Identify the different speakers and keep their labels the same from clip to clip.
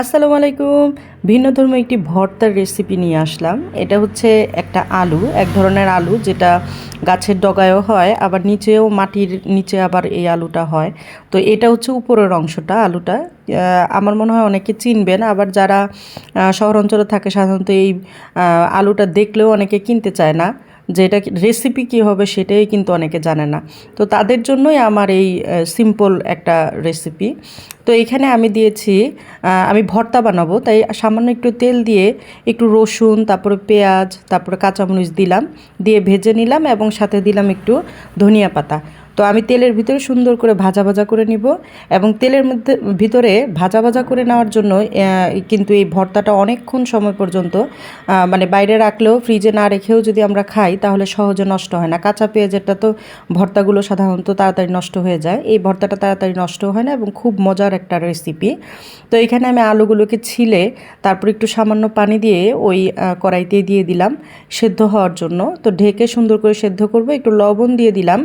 Speaker 1: আসসালামু আলাইকুম। ভিন্ন ধর্ম একটি ভর্তার রেসিপি নিয়ে আসলাম। এটা হচ্ছে একটা আলু, এক ধরনের আলু যেটা গাছের ডগায়ও হয়, আবার নিচেও মাটির নিচে আবার এই আলুটা হয়। তো এটা হচ্ছে উপরের অংশটা, আলুটা। আমার মনে হয় অনেকে চিনবেন, আবার যারা শহর অঞ্চলে থাকে সাধারণত এই আলুটা দেখলেও অনেকে কিনতে চায় না। যে এটা রেসিপি কী হবে সেটাই কিন্তু অনেকে জানে না। তো তাদের জন্যই আমার এই সিম্পল একটা রেসিপি তো এখানে আমি দিয়েছি আমি ভর্তা বানাবো, তাই সামান্য একটু তেল দিয়ে একটু রসুন, তারপরে পেঁয়াজ, তারপরে কাঁচামরিচ দিলাম, দিয়ে ভেজে নিলাম এবং সাথে দিলাম একটু ধনিয়া পাতা। তো আমি তেলের ভিতরে সুন্দর করে ভাজা ভাজা করে নিব এবং তেলের মধ্যে, ভিতরে ভাজা ভাজা করে নেওয়ার জন্য কিন্তু এই ভর্তাটা অনেকক্ষণ সময় পর্যন্ত মানে বাইরে রাখলেও, ফ্রিজে না রেখেও যদি আমরা খাই, তাহলে সহজে নষ্ট হয় না। কাঁচা পেঁয়াজেরটা তো ভর্তাগুলো সাধারণত তাড়াতাড়ি নষ্ট হয়ে যায়। এই ভর্তাটা তাড়াতাড়ি নষ্ট হয় না এবং খুব মজার একটা রেসিপি তো এখানে আমি আলুগুলোকে ছিলে, তারপর একটু সামান্য পানি দিয়ে ওই কড়াইতে দিয়ে দিলাম সেদ্ধ হওয়ার জন্য। তো ঢেকে সুন্দর করে সেদ্ধ করব, একটু লবণ দিয়ে দিলাম।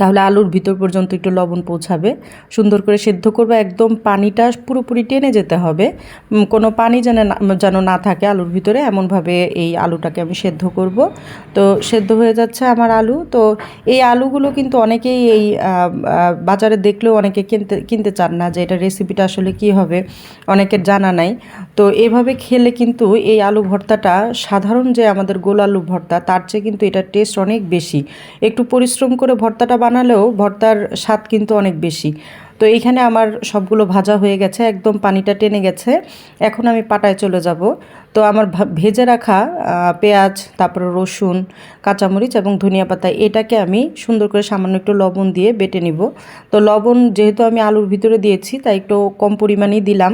Speaker 1: তাহলে আলুর ভিতর পর্যন্ত একটু লবণ পৌঁছাবে। সুন্দর করে সেদ্ধ করবে, একদম পানিটা পুরোপুরি টেনে যেতে হবে। কোনো পানি যেন যেন না থাকে আলুর ভিতরে, এমনভাবে এই আলুটাকে আমি সেদ্ধ করব। তো সেদ্ধ হয়ে যাচ্ছে আমার আলু। তো এই আলুগুলো কিন্তু অনেকেই এই বাজারে দেখলেও অনেকে কিনতে কিনতে চান না যে এটা রেসিপিটা আসলে কি হবে, অনেকের জানা নাই। তো এভাবে খেলে কিন্তু এই আলু ভর্তাটা সাধারণ যে আমাদের গোল আলু ভর্তা, তার চেয়ে কিন্তু এটার টেস্ট অনেক বেশি। একটু পরিশ্রম করে ভর্তাটা বানালেও ভর্তার স্বাদ কিন্তু অনেক বেশি। তো এইখানে আমার সবগুলো ভাজা হয়ে গেছে, একদম পানিটা টেনে গেছে। এখন আমি পাটায় চলে যাব। তো আমার ভেজে রাখা পেঁয়াজ, তারপরে রসুন, কাঁচামরিচ এবং ধনিয়া পাতা, এটাকে আমি সুন্দর করে সামান্য একটু লবণ দিয়ে বেটে নিব। তো লবণ যেহেতু আমি আলুর ভিতরে দিয়েছি, তাই একটু কম পরিমাণেই দিলাম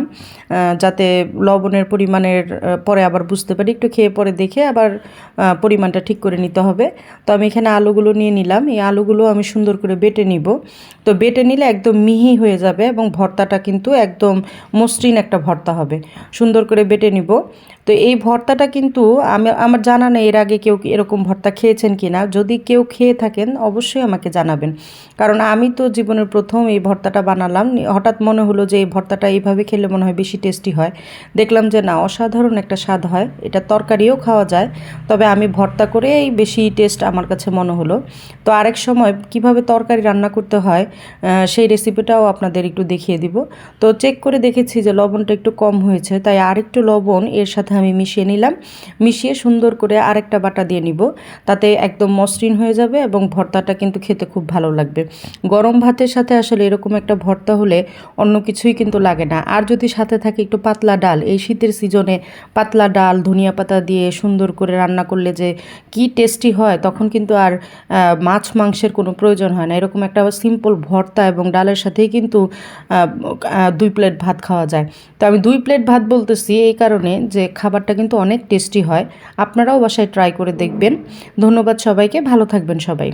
Speaker 1: যাতে লবণের পরিমাণের পরে আবার বুঝতে পারি, একটু খেয়ে পরে দেখে আবার পরিমাণটা ঠিক করে নিতে হবে। তো আমি এখানে আলুগুলো নিয়ে নিলাম, এই আলুগুলো আমি সুন্দর করে বেটে নিব। তো বেটে নিলে একদম মিহি হয়ে যাবে এবং ভর্তাটা কিন্তু একদম মসৃণ একটা ভর্তা হবে। সুন্দর করে বেটে নিব। তো এই ভর্তাটা কিন্তু আমি, আমার জানা নেই এর আগে কেউ এরকম ভর্তা খেয়েছেন কি না যদি কেউ খেয়ে থাকেন, অবশ্যই আমাকে জানাবেন। কারণ আমি তো জীবনের প্রথম এই ভর্তাটা বানালাম। হঠাৎ মনে হলো যে এই ভর্তাটা এইভাবে খেলে মনে হয় বেশি টেস্টি হয়। দেখলাম যে না, অসাধারণ একটা স্বাদ হয়। এটা তরকারিও খাওয়া যায়। তবে আমি ভর্তা করেই বেশি টেস্ট আমার কাছে মনে হলো। তো আরেক সময় কীভাবে তরকারি রান্না করতে হয় সেই রেসিপিটাও আপনাদের একটু দেখিয়ে দিব। তো চেক করে দেখেছি যে লবণটা একটু কম হয়েছে, তাই আরেকটু লবণ এর সাথে আমি মিশিয়ে নিলাম। মিশিয়ে সুন্দর করে আরেকটা বাটা দিয়ে নিব, তাতে একদম মসৃণ হয়ে যাবে এবং ভর্তাটা কিন্তু খেতে খুব ভালো লাগবে। গরম ভাতের সাথে আসলে এরকম একটা ভর্তা হলে অন্য কিছুই কিন্তু লাগে না। আর যদি সাথে থাকে একটু পাতলা ডাল, এই শীতের সিজনে পাতলা ডাল, ধনিয়া পাতা দিয়ে সুন্দর করে রান্না করলে যে কি টেস্টি হয়, তখন কিন্তু আর মাছ, মাংসের কোনো প্রয়োজন হয় না। এরকম একটা সিম্পল ভর্তা এবং ডালের সাথেই কিন্তু দুই প্লেট ভাত খাওয়া যায়। তো আমি দুই প্লেট ভাত বলতেছি এই কারণে যে খাবারটা কিন্তু অনেক টেস্টি হয়। আপনারাও বাসায় ট্রাই করে দেখবেন। ধন্যবাদ সবাইকে। ভালো থাকবেন সবাই।